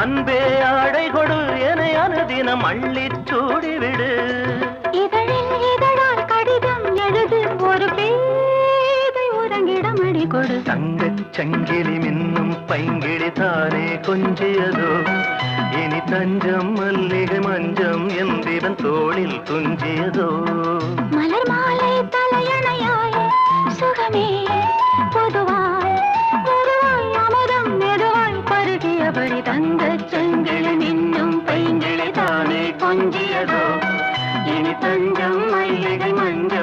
அன்பே ஆடை கொடு என அனுதினம் அள்ளி சூடிவிடு இதழில் இதழால் கடிதம் எழுது ஒரு பேதை உறங்கிடம் அடி கொடு தங்கச் சங்கிலி மின்னும் பைங்கிழி தானே கொஞ்சியதோ ഇനി തഞ്ചം മല്ലിക മഞ്ചം എന്തിവൻ തോളിൽ തുഞ്ചിയതോ മലർമാലൈ തലയണയായി സുഖമേ പൊതുവായി പൊതുവായി അമരം മെതുവായി പരുകിയപടി തങ്ക ചെങ്കിളി നിന്നും പൈങ്കിളി താനെ കൊഞ്ചിയതോ ഇനി തഞ്ചം മല്ലിക മഞ്ചം